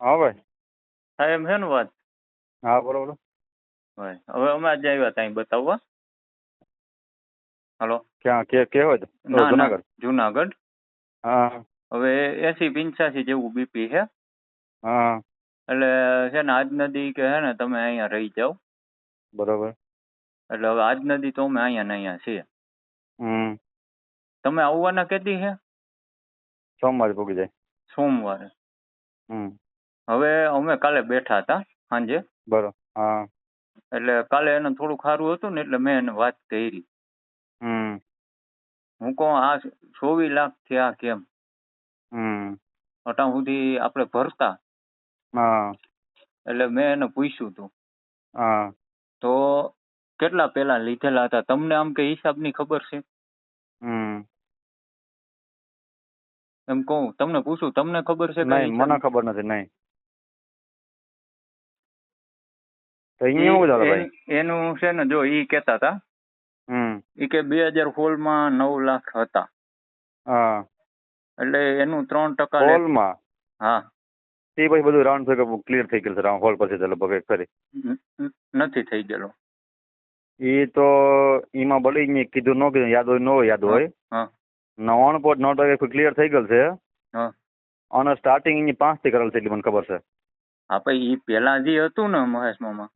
હા ભાઈ. સાહેબ છે ને વાત? હા બોલો બોલો. ભાઈ હવે અમે આજે આવ્યા ત્યાં બતાવવા. હલો. ક્યાં કે કે હોય તો ના ના જુનાગઢ? જુનાગઢ. હા. હવે એસી પંચ્યાસી જેવું બીપી છે. હા. એટલે છે ને આજ નદી કે છે ને તમે અહીંયા રહી જાઓ. બરોબર. એટલે હવે આજ નદી તો અમે અહીંયા ને અહીંયા છીએ. હમ. તમે આવવાના કેદી છે સોમવારે પૂગી જાય. સોમવારે. હમ. હવે અમે કાલે બેઠા હતા સાંજે. બરોબર હા. એટલે કાલે એને થોડું ખારું હતું ને એટલે મેં એને વાત કરી. હમ. હું કહું આ ચોવીસ લાખ થયા કેમ? હમ. અટાણ સુધી આપણે ભરતા. હા. એટલે મેં એને પૂછ્યું હતું હા. તો કેટલા પેલા લીધેલા હતા? તમને આમ કે હિસાબની ખબર છે? હમ. એમ કહું તમને પૂછું તમને ખબર છે નહીં મને ખબર નથી નહીં. તો અહીંયા શું ચાલે ભાઈ એનું છે ને જો ઈ કેતા હતા હમ. ઈ કે બે હજાર સોળમાં નવ લાખ હતા. હા. એટલે એનું ત્રણ ટકા હોલમાં હા. તે પછી બધું રાઉન્ડ ફિગર ક્લિયર થઈ ગયેલું રાઉન્ડ હોલ પછી લગભગ ન- નથી થઈ ગયેલો. એ તો એમાં ભલે મેં કીધું ન કીધું યાદ હોય ન હોય યાદ હોય. નવાણું પોઈન્ટ નવ ટકા ક્લિયર થઈ ગયેલ છે. અને સ્ટાર્ટિંગ એની પાંચથી કરેલ છે એટલી મને ખબર છે. પછી ઈ પેલા જે હતું ને મહેશ મામા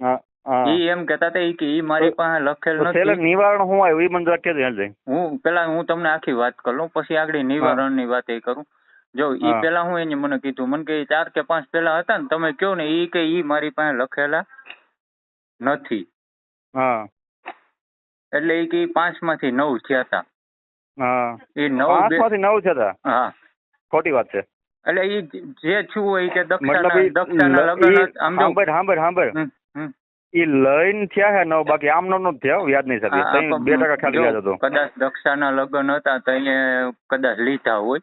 ઈ એમ કેતા હતા કે ઈ મારી પાસે લખેલ નથી. નિવારણ હું આવ્યું? ઈ મને જઈ હું પેલા હું તમને આખી વાત કરી લઉં, પછી આગળ નિવારણની વાત એ કરું. જો ઈ. પેલા હું એને મને કીધું મને કે ચાર કે પાંચ પેલા હતા ને તમે કયો ને ઈ કે ઈ મારી પાસે લખેલા નથી. હા. એટલે ઈ કે પાંચમાંથી નવ થયા હતા. હા. એ નવમાંથી નવ છે હતા? હા. ખોટી વાત છે. એટલે ઈ જે છું હોય કે દક્ષાના દક્ષાના લગ્ન સાંભળ સાંભળ સાંભળ. હમ, હમ. ઈ લઈને થયા હે નવ બાકી આમ નો થયા યાદ નહીં તઈ બે ટકા ખ્યાલ યાદ હતો. કદાચ દક્ષાના લગ્ન હતા તો કદાચ લીધા હોય.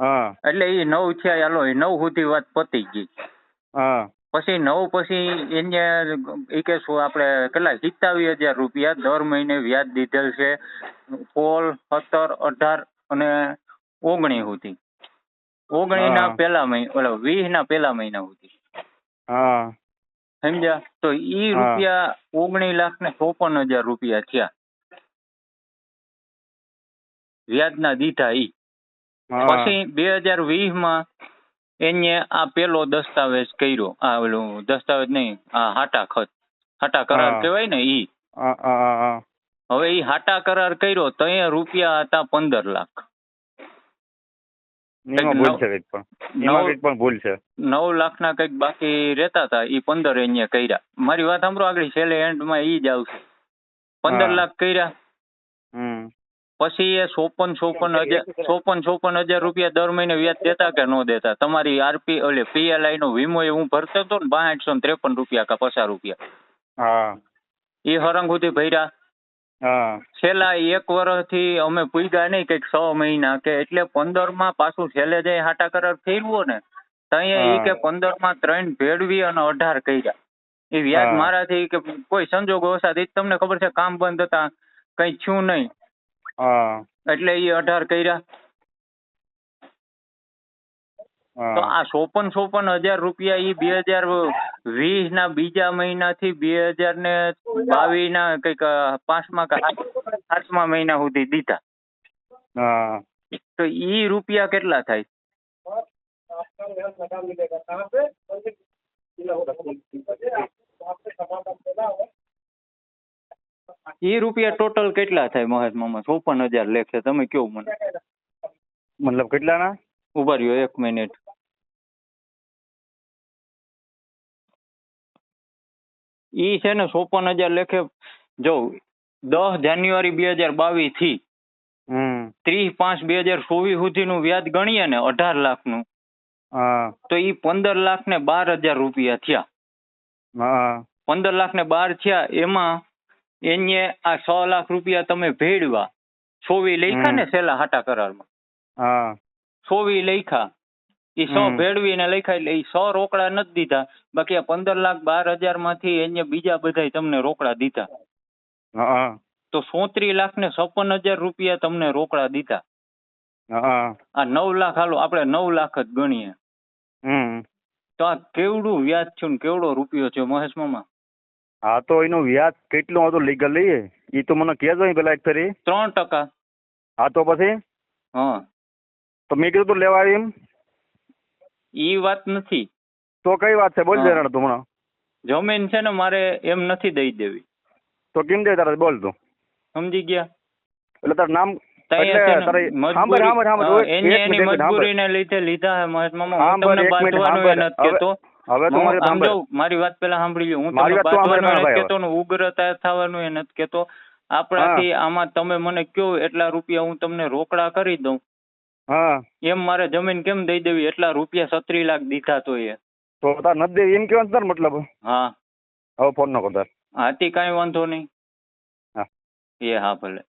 હા. એટલે ઈ નવ થયા હાલો નવ સુધી વાત પતી ગઈ. હા. પછી નવ પછી એને એ કે શું આપણે કેટલા? સિત્તાવીસ હજાર રૂપિયા દર મહિને વ્યાજ દીધેલ છે. સોળ સત્તર અઢાર અને ઓગણીસ સુધી. ઓગણીસ ના પેલા મહિના ઓલા વીસ ના પેલા મહિના સુધી. હા. સમજ્યા? તો ઈ રૂપિયા ઓગણીસ લાખ ને ચોપન હજાર રૂપિયા થયા. વ્યાજના દીધા ઈ. પછી બે હજાર વીસમાં એને આ પેલો દસ્તાવેજ કર્યો. આ ઓલું દસ્તાવેજ નહીં આ હાટા ખત. હાટા કરાર. કહેવાય ને ઈ. હવે ઈ હાટા કરાર કર્યો તો અહીંયા રૂપિયા હતા પંદર લાખ. એમાં ભૂલ છે કંઈક પણ. એમાં નવ- કંઈક પણ ભૂલ છે. નવ લાખના કંઈક બાકી રહેતા હતા એ પંદર એને કર્યા. મારી વાત સાંભળો આગળ છેલ્લે એન્ડમાં એ જ આવશે. પંદર લાખ કર્યા. હમ. પછી એ ચોપન ચોપન હજાર ચોપન ચોપન હજાર રૂપિયા દર મહિને વ્યાજ દેતા કે ન દેતા? તમારી આરપી એટલે પીએલઆઈ નો વીમો એ હું ભરતો હતો ને બાસઠસો ને ત્રેપન રૂપિયા કા પચાસ રૂપિયા. હા. એ હરંગ સુધી ભર્યા. હા. છેલ્લા એક વર્ષથી અમે પૂગ્યા નહીં કંઈક છ મહિના કે એટલે પંદરમાં પાછું છેલ્લે જઈ હાટા કરાર ફેરવો ને ત્યાં એ કે પંદરમાં ત્રણ ભેળવી અને અઢાર કર્યા. એ વ્યાજ મારાથી કે કોઈ સંજોગો વસાત તમને ખબર છે કામ બંધ હતા કઈ થયું નહીં. એટલે એ અઢાર કર્યા. તો આ ચોપન ચોપન હજાર રૂપિયા ઈ બે હજાર વીસ ના બીજા મહિનાથી બે હજાર ને બાવીસ ના કંઈક પાંચમા કે સાત- સાતમા મહિના સુધી દીધા. તો ઈ રૂપિયા કેટલા થાય? ઈ રૂપિયા ટોટલ કેટલા થાય મહેશ મામા? ચોપન હજાર લેખે તમે કયો મને? મતલબ કેટલાના? ઊભા રહ્યો એક મિનિટ. ઈ છે ને ચોપન હજાર લેખે જો દસ જાન્યુઆરી બે હજાર બાવીસથી ત્રીસ પાંચ બે હજાર ચોવીસ સુધીનું વ્યાજ ગણીએ ને અઢાર લાખનું તો ઈ પંદર લાખ ને બાર હજાર રૂપિયા થયા. પંદર લાખ ને બાર થયા એમાં એને આ છ લાખ રૂપિયા તમે ભેળવા ચોવી લખ્યા ને સેલા છેલ્લા હાટા કરારમાં. ચોવી લખ્યા. એ સો. ભેળવીને લખ્યા એટલે એ સો રોકડા નથી દીધા. બાકી આ પંદર લાખ બાર હજારમાંથી એને બીજા બધા તમને રોકડા દીધા. તો સોત્રી લાખ ને છપ્પન હજાર રૂપિયા તમને રોકડા દીધા. આ નવ લાખ હાલો આપણે નવ લાખ જ ગણીએ. તો આ કેવડું વ્યાજ થયું ને કેવડો રૂપિયો છે મહેશ મામા? હા તો એનો વ્યાજ કેટલું લીગલ લીગલી એ તો મને કહેજો પેલા એક ફેરી. ત્રણ ટકા. હા તો પછી? હા. તો મેં કીધું તું લેવા એમ. ઈ વાત નથી. તો કઈ વાત છે? બોલ દે રણ તું મને જમીન છે ને મારે એમ નથી દઈ દેવી. તો કેમ દે તારે? બોલ તું. સમજી ગયા? એટલે તારું નામ મારી વાત પેલા સાંભળી. હું ઉગ્રતા થવાનું એ નથી કેતો આપણાથી આમાં તમે મને કયો એટલા રૂપિયા હું તમને રોકડા કરી દઉં? હા. એમ મારે જમીન કેમ દઈ દેવી? એટલા રૂપિયા સત્રી લાખ દીધા તો એ. તો તાર નથી દેવી? એમ કેવાનું તાર મતલબ? હા. હવે ફોન ન કરતા હાથી કાંઈ વાંધો નહીં. હા. એ હા ભલે.